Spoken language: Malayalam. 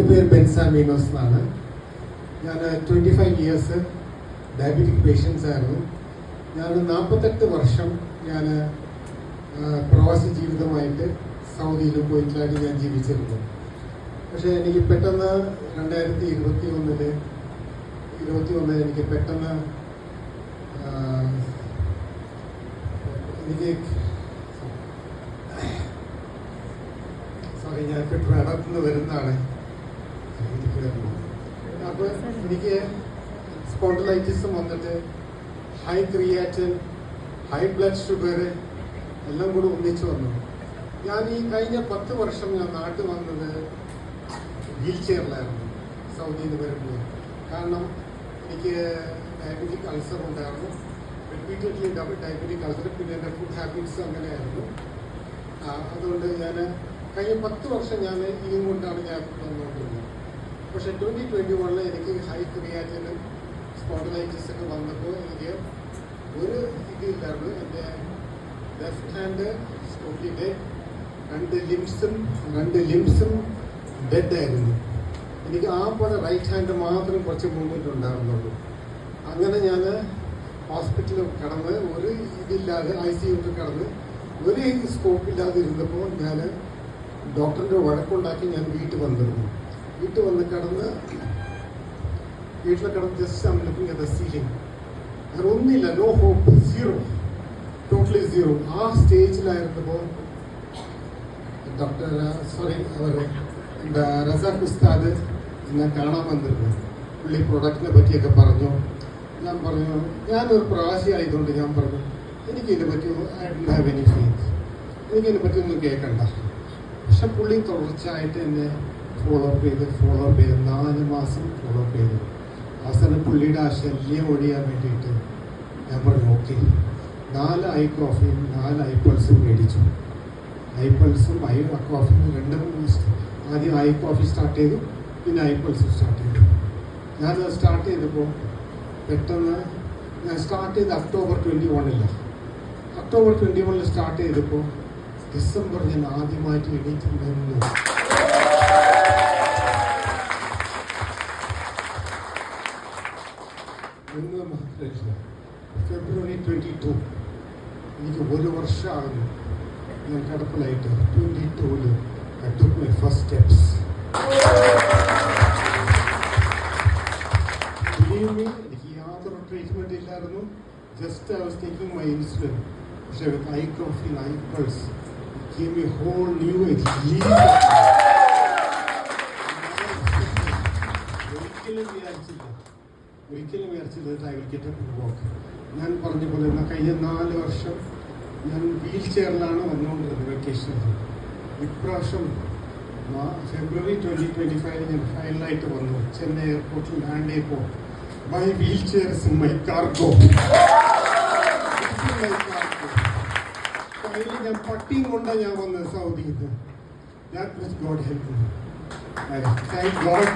എന്റെ പേര് ബെൻസാമീനോസ് എന്നാണ്. ഞാൻ twenty five years diabetic patients ആയിരുന്നു. ഞാൻ നാൽപ്പത്തെട്ട് വർഷം ഞാൻ പ്രവാസി ജീവിതമായിട്ട് സൗദിയിൽ പോയിട്ടാണ് ഞാൻ ജീവിച്ചിരുന്നു. പക്ഷേ എനിക്ക് പെട്ടെന്ന് രണ്ടായിരത്തി ഇരുപത്തി ഒന്നിൽ ഇരുപത്തി ഒന്നിൽ എനിക്ക് പെട്ടെന്ന് എനിക്ക് സോറി ഞാൻ പെട്ടെന്ന് ട്രിവാൻഡ്രത്തുനിന്ന് വരുന്നതാണ്. അപ്പോൾ എനിക്ക് സ്പോണ്ടിലൈറ്റിസും വന്നിട്ട് high creatinine high blood sugar എല്ലാം കൂടി ഒന്നിച്ചു വന്നു. ഞാൻ ഈ കഴിഞ്ഞ പത്ത് വർഷം ഞാൻ നാട്ടിൽ വന്നത് വീൽ ചെയറിലായിരുന്നു സൗദിയിൽ നിന്ന് വരുമ്പോൾ. കാരണം എനിക്ക് ഡയബറ്റിക് അൾസർ ഉണ്ടായിരുന്നു. റിപ്പീറ്റഡ്ലി ഡയബറ്റിക് അൾസർ പിന്നെ എന്റെ ഫുഡ് ഹാബിറ്റ്സ് അങ്ങനെയായിരുന്നു. അതുകൊണ്ട് ഞാൻ കഴിഞ്ഞ പത്ത് വർഷം ഞാൻ ഇതും കൊണ്ടാണ് ഞാൻ വന്നുകൊണ്ടിരുന്നത് പക്ഷേ ട്വന്റി ട്വന്റി വണ്ണിൽ എനിക്ക് ഹൈ ക്രിയാറ്റിനും സ്പോണ്ടലൈറ്റിസ് ഒക്കെ വന്നപ്പോൾ എനിക്ക് ഒരു ഇതില്ലായിരുന്നു. എന്റെ ലെഫ്റ്റ് ഹാൻഡ് സ്കൂട്ടിന്റെ രണ്ട് ലിംസും രണ്ട് ലിംസും ഡെഡ് ആയിരുന്നു. എനിക്ക് ആ പോലെ റൈറ്റ് ഹാൻഡ് മാത്രം കുറച്ച് മൂവ്മെന്റ് ഉണ്ടായിരുന്നുള്ളൂ. അങ്ങനെ ഞാൻ ഹോസ്പിറ്റലിൽ കടന്ന് ഒരു ഇതില്ലാതെ ഐ സി യുവിൽ കടന്ന് ഒരു സ്കോപ്പ് ഇല്ലാതെ ഇരുന്നപ്പോൾ ഞാൻ ഡോക്ടറിന്റെ വഴക്കുണ്ടാക്കി ഞാൻ വീട്ടിൽ വന്നിരുന്നു. വീട്ടിൽ വന്ന് കടന്ന് വീട്ടിൽ കിടന്ന് just I looking at the ceiling അങ്ങനെ ഒന്നുമില്ല no hope zero totally zero ആ സ്റ്റേജിലായിരുന്നപ്പോൾ ഡോക്ടർ സോറി അവർ എന്താ റസാഖ് ഉസ്താദ് എന്നെ കാണാൻ വന്നിരുന്നു. പുള്ളി പ്രൊഡക്റ്റിനെ പറ്റിയൊക്കെ പറഞ്ഞു. ഞാൻ പറഞ്ഞു ഞാനൊരു പ്രവാസി ആയതുകൊണ്ട് ഞാൻ പറഞ്ഞു എനിക്കിതിനെ പറ്റി I don't have any feels എനിക്കിതിനെ പറ്റി ഒന്നും കേൾക്കണ്ട. പക്ഷെ പുള്ളി തുടർച്ചയായിട്ട് എന്നെ ഫോളോ അപ്പ് ചെയ്ത് ഫോളോ അപ്പ് ചെയ്ത്. നാല് മാസം ഫോളോ അപ്പ് ചെയ്തു. അവസാനം പുള്ളിയുടെ ആ ശല്യം ഒഴിയാൻ വേണ്ടിയിട്ട് ഞാൻ പറഞ്ഞു ഓക്കെ. നാല് ഐ കോഫിയും നാല് ഐ പൾസും മേടിച്ചു. ഐ പൾസും ഐ കോഫിയും രണ്ടും ആദ്യം ഐ കോഫി സ്റ്റാർട്ട് ചെയ്തു പിന്നെ ഐ പൾസും സ്റ്റാർട്ട് ചെയ്തു. ഞാൻ സ്റ്റാർട്ട് ചെയ്തപ്പോൾ പെട്ടെന്ന് ഞാൻ സ്റ്റാർട്ട് ചെയ്ത് ഒക്ടോബർ ട്വന്റി വണ്ണില്ല ഒക്ടോബർ ട്വന്റി വണ്ണിൽ സ്റ്റാർട്ട് ചെയ്തപ്പോൾ ഡിസംബർ ഞാൻ ആദ്യമായിട്ട് എണീറ്റ് നിന്നു. മാത്രമല്ല ഫെബ്രുവരി ട്വന്റി ടു എനിക്ക് ഒരു വർഷമാകുന്നു ഞാൻ കിടപ്പിലായിട്ട് ട്വന്റി ടൂവിൽ I took my first steps എനിക്ക് യാതൊരു ട്രീറ്റ്മെന്റ് ഇല്ലായിരുന്നു. Just I was taking my insulin പക്ഷേ with I coffee I pulse game a whole new ഒരിക്കലും വാക്ക് ഞാൻ പറഞ്ഞ പോലെ കഴിഞ്ഞ നാല് വർഷം ഞാൻ വീൽ ചെയറിലാണ് വന്നുകൊണ്ടിരുന്നത് വെക്കേഷൻ ഇപ്രാവശ്യം ഫെബ്രുവരി ട്വന്റി ട്വന്റി ഫൈവ് ഞാൻ ഫൈനലായിട്ട് വന്നു. ചെന്നൈ എയർപോർട്ടിൽ ലാൻഡ് ചെയ്തപ്പോൾ my wheelchairs my cargo ഞാൻ പട്ടിയും കൊണ്ടാണ് ഞാൻ വന്നത് സൗദിയിൽ നിന്ന് ഞാൻ ഗോഡ് ഹെൽപ്പ് താങ്ക് ഗോഡ്